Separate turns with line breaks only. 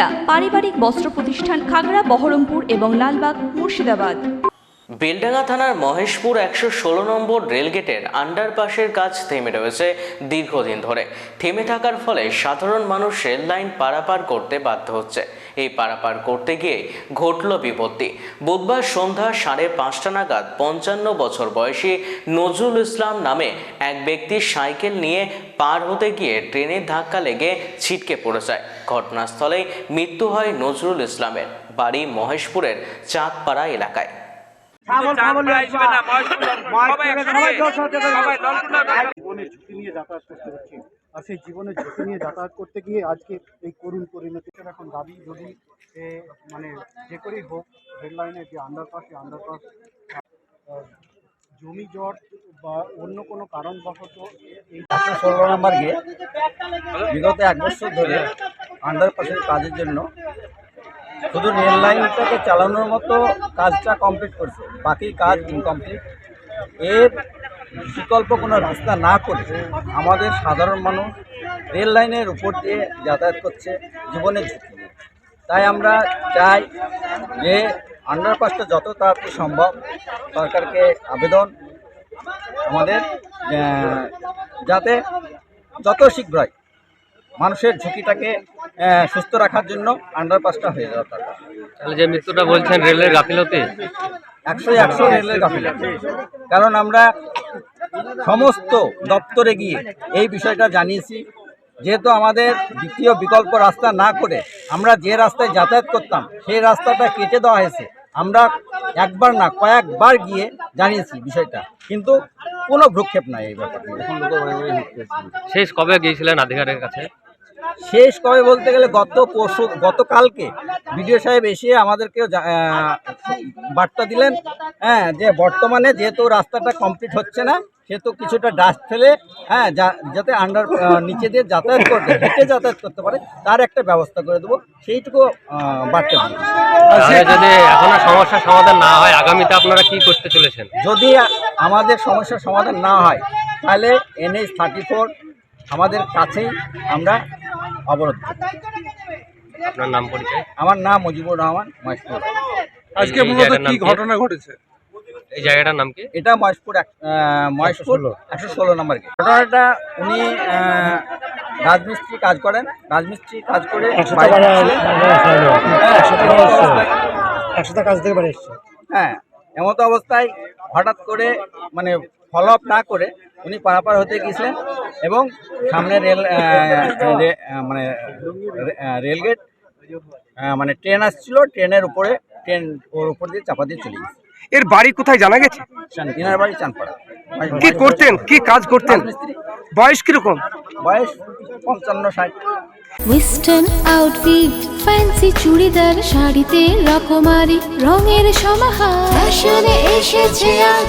সুনিতা পারিবারিক বস্ত্র প্রতিষ্ঠান খাগড়া, বহরমপুর এবং লালবাগ, মুর্শিদাবাদ।
বেলডাঙ্গা থানার মহেশপুর একশো ষোলো নম্বর রেলগেটের আন্ডারপাসের কাজ থেমে রয়েছে দীর্ঘদিন ধরে। থেমে থাকার ফলে সাধারণ মানুষ রেল লাইন পারাপার করতে বাধ্য হচ্ছে। এই পারাপার করতে গিয়ে ঘটল বিপত্তি। বুধবার সন্ধ্যা সাড়ে পাঁচটা নাগাদ পঞ্চান্ন বছর বয়সী নজরুল ইসলাম নামে এক ব্যক্তি সাইকেল নিয়ে পার হতে গিয়ে ট্রেনের ধাক্কা লেগে ছিটকে পড়ে যায়। ঘটনাস্থলেই মৃত্যু হয় নজরুল ইসলামের, বাড়ি মহেশপুরের চাঁদপাড়া এলাকায়।
জীবনের ঝুঁকি নিয়ে যাতায়াত করতে হচ্ছে। আর সেই জীবনের ঝুঁকি নিয়ে যাতায়াত করতে গিয়ে আজকে এই করুণ পরিণতি এখন দাবি যদি এ, মানে যে করেই হোক রেল লাইনের যে আন্ডারপাস সেই আন্ডারপাস জমি জট বা অন্য কোনো কারণবশত এই
ষোলো নম্বর গিয়ে বিগত এক বছর ধরে আন্ডারপাসের কাজের জন্য শুধু রেল লাইনটাকে চালানোর মতো কাজটা কমপ্লিট করছে, বাকি কাজ ইনকমপ্লিট এর বিকল্প কোনো রাস্তা না করে আমাদের সাধারণ মানুষ রেল লাইনের উপর দিয়ে যাতায়াত করছে, জীবনের ঝুঁকি তাই আমরা চাই যে আন্ডারপাসটা যত তাড়াতাড়ি সম্ভব সরকারকে আবেদন আমাদের যাতে যত শীঘ্রই মানুষের ঝুঁকিটাকে সুস্থ রাখার জন্য আন্ডারপাসটা হয়ে যাওয়া দরকার
তাহলে যে মৃত্যুটা বলছেন রেলের গাফিলতি?
একশো একশো রেলের গাফিলতি। কারণ আমরা সমস্ত দপ্তরে গিয়ে এই বিষয়টা জানিয়েছি। যেহেতু আমাদের দ্বিতীয় বিকল্প রাস্তা না করে আমরা যে রাস্তায় যাতায়াত করতাম সেই রাস্তাটা কেটে দেওয়া হয়েছে। আমরা একবার না কয়েকবার গিয়ে জানিয়েছি বিষয়টা। কিন্তু কোনো ভ্রুক্ষেপ নাই এই ব্যাপারে।
শেষ কবে গিয়েছিলেন আধিকারিকের কাছে?
শেষ কবে বলতে গেলে গত পরশু গতকালকে বিডিও সাহেব এসে আমাদেরকেও জা- বার্তা দিলেন হ্যাঁ যে বর্তমানে যেহেতু রাস্তাটা কমপ্লিট হচ্ছে না সেহেতু কিছুটা ডাস্ট ফেলে হ্যাঁ যা- যাতে আন্ডার নিচে দিয়ে যাতায়াত করতে হেঁটে যাতায়াত করতে পারে তার একটা ব্যবস্থা করে দেবো সেইটুকু বার্তা দিই
যদি এখনও সমস্যার সমাধান না হয় আগামীতে আপনারা কি করতে চলেছেন?
যদি আমাদের সমস্যার সমাধান না হয় তাহলে এনএইচ থার্টি ফোর আমাদের কাছেই আমরা অবরোধ।
আপনার নাম পরিচয়?
আমার নাম মুজিবুর রহমান মহেশপুর।
আজকে মূলত কি ঘটনা ঘটেছে? এই জায়গাটার নাম কি?
এটা মহেশপুর মহেশপুর একশো ষোলো। নম্বর ঘটনাটা উনি রাজমিস্ত্রি কাজ করেন। রাজমিস্ত্রি কাজ করে একশো। হ্যাঁ,
কাজ থেকে বাড়ি এসছে।
হ্যাঁ এমতো অবস্থায় হঠাৎ করে মানে ফলো আপ না করে উনি পারাপার হতে গিয়েছিলেন এবং সামনে রেল রে- মানে রেলগেট মানে ট্রেন আসছিল ট্রেনের উপরে ট্রেন ওর উপর দিয়ে চাপা দিয়ে চলে গেছে
এর বাড়ি কোথায় জানা গেছে?
তিনার বাড়ি চানপাড়া
কি করতেন? কি কাজ করতেন? বয়স কীরকম?
বয়স পঞ্চান্ন ষাট।
ওয়েস্টার্ন আউটফিট ফ্যান্সি চুড়িদার শাড়িতে রকমারি রঙের সমাহার। ফ্যাশনে এসেছে আজ